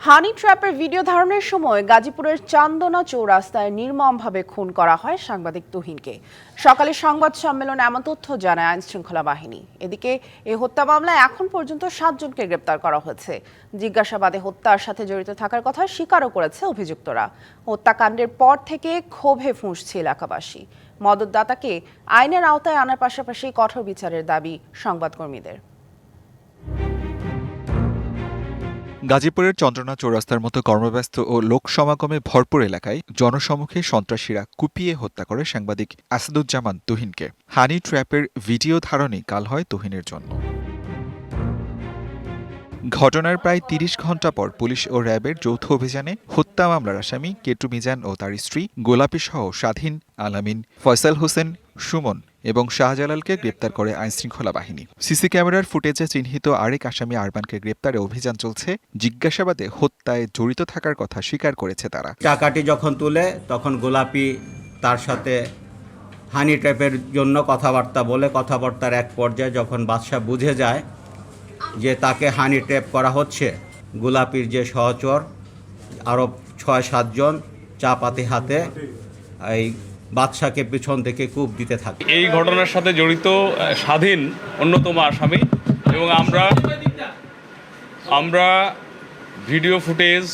হানি ট্র্যাপের video ধারণের সময় গাজীপুরের চান্দনা চৌরাস্তায় নির্মমভাবে খুন করা হয় সাংবাদিক তুহিনকে। সকালে সংবাদ সম্মেলনে এমন তথ্য জানায় আইন শৃঙ্খলা বাহিনী। এদিকে এই হত্যা মামলায় এখন পর্যন্ত সাতজনকে গ্রেপ্তার করা হয়েছে। জিজ্ঞাসাবাদে হত্যার সাথে জড়িত থাকার কথা স্বীকারও করেছে অভিযুক্তরা। হত্যাকাণ্ডের পর থেকে ক্ষোভে ফুঁসছে এলাকাবাসী। মদতদাতাকে আইনের আওতায় আনার পাশাপাশি কঠোর বিচারের দাবি সংবাদকর্মীদের। গাজীপুরের চন্দ্রনা চৌরাস্তার মতো কর্মব্যস্ত ও লোক সমাগমে ভরপুর এলাকায় জনসম্মুখে সন্ত্রাসীরা কুপিয়ে হত্যা করে সাংবাদিক আসাদুজ্জামান তুহিনকে। হানি ট্র্যাপের ভিডিও ধারণই কাল হয় তুহিনের জন্য ঘটনার প্রায় তিরিশ ঘণ্টা পর পুলিশ ও র্যাবের যৌথ অভিযানে হত্যা মামলার আসামি কেটু মিজান ও তার স্ত্রী গোলাপি সহ স্বাধীন আলামিন ফয়সাল হোসেন সুমন এবং শাহজালালকে গ্রেপ্তার করে আইনশৃঙ্খলা বাহিনী। সিসি ক্যামেরার ফুটেজে চিহ্নিত আরেক আসামি আরবানকে গ্রেপ্তারে অভিযান চলছে। জিজ্ঞাসাবাদে হত্যায় জড়িত থাকার কথা স্বীকার করেছে তারা। টাকাটি যখন তুলে, তখন গোলাপি তার সাথে হানি ট্র্যাপের জন্য কথাবার্তা বলে, কথাবার্তার এক পর্যায়ে যখন বাদশাহ বুঝে যায় যে তাকে হানি ট্র্যাপ করা হচ্ছে, গোলাপির যে সহচর আরও ছয় সাতজন চা পাতি হাতে এই বাদশাকে পেছন থেকে কূপ দিতে থাকে। এই ঘটনার সাথে জড়িত স্বাধীন অন্যতম আসামি এবং আমরা আমরা ভিডিও ফুটেজ,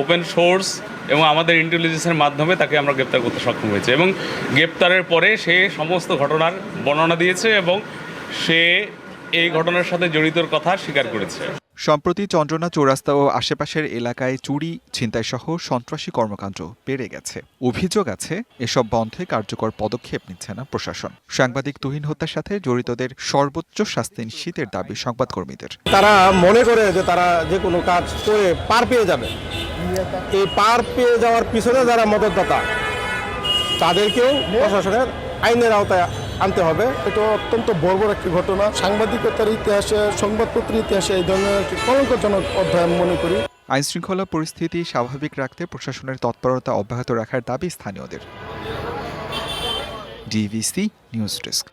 ওপেন সোর্স এবং আমাদের ইন্টেলিজেন্সের মাধ্যমে তাকে আমরা গ্রেপ্তার করতে সক্ষম হয়েছে এবং গ্রেপ্তারের পরে সে সমস্ত ঘটনার বর্ণনা দিয়েছে এবং সে এই ঘটনার সাথে জড়িতর কথা স্বীকার করেছে। সম্প্রতি চন্দ্রনা চৌরাস্তা ও আশেপাশের এলাকায় চুরি ছিনতাই সহ সন্ত্রাসী কর্মকাণ্ড বেড়ে গেছে। অভিযোগ আছে, এসব বন্ধে কার্যকর পদক্ষেপ নিচ্ছে না প্রশাসন। সাংবাদিক তুহিন হত্যার সাথে জড়িতদের সর্বোচ্চ শাস্তি নিশ্চিতের দাবি সংবাদকর্মীদের। তারা মনে করে যে তারা যে কোনো কাজ করে পার পেয়ে যাবে। এই পার পেয়ে যাওয়ার পিছনে যারা মদতদাতা, তাদেরকেও প্রশাসনের আইনের আওতায় আনতে হবে। এটা অত্যন্ত বর্বর একটি ঘটনা। সাংবাদিকতার ইতিহাসে, সংবাদপত্রের ইতিহাসে এই ধরনের একটি কলঙ্কজনক অধ্যায় মনে করি। আইনশৃঙ্খলা পরিস্থিতি স্বাভাবিক রাখতে প্রশাসনের তৎপরতা অব্যাহত রাখার দাবি স্থানীয়দের। DVC news desk.